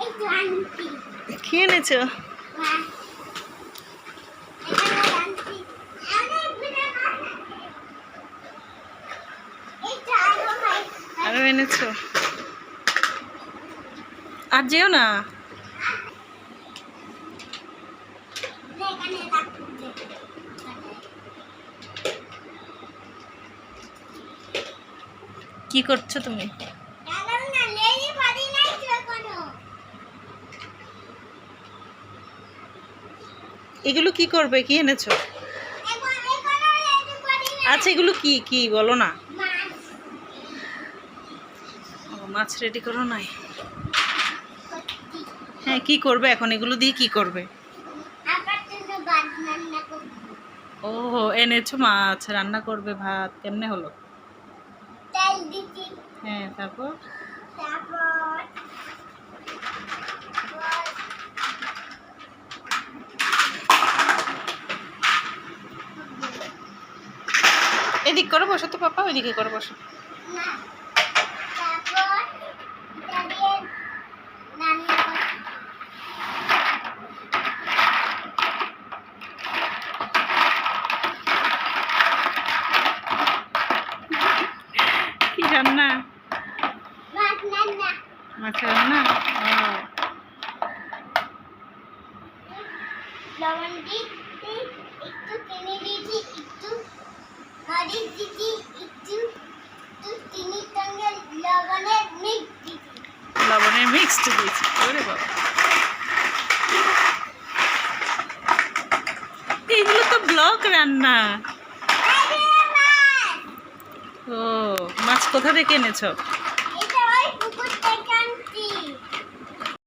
এই তো আরও এনেছো? আর যেও না। কি করছ তুমি দাঁড়াও না লেলি বাড়ি নাই তো কোনো এগুলো কি করবে? কি এনেছো? আচ্ছা এগুলো কি? কি? বলো না। মাছ রেডি করো নাই? হ্যাঁ কি করবে এখন? এগুলো দিয়ে কি করবে? ও এনেছো মাছ রান্না করবে ভাত কেমনে হলো? হ্যাঁ তারপর তারপর এদিক করে বসো তো পাপা ওইদিকে করে বসো। কি রান্না? ভাত রান্না। মাছ রান্না? লবণ দিচ্ছি একটু চিনি দিচ্ছি একটু লবণের মিক্সড দিয়েছি। এগুলো তো ব্লক রান্না। ও মাছ কোথা থেকে এনেছো?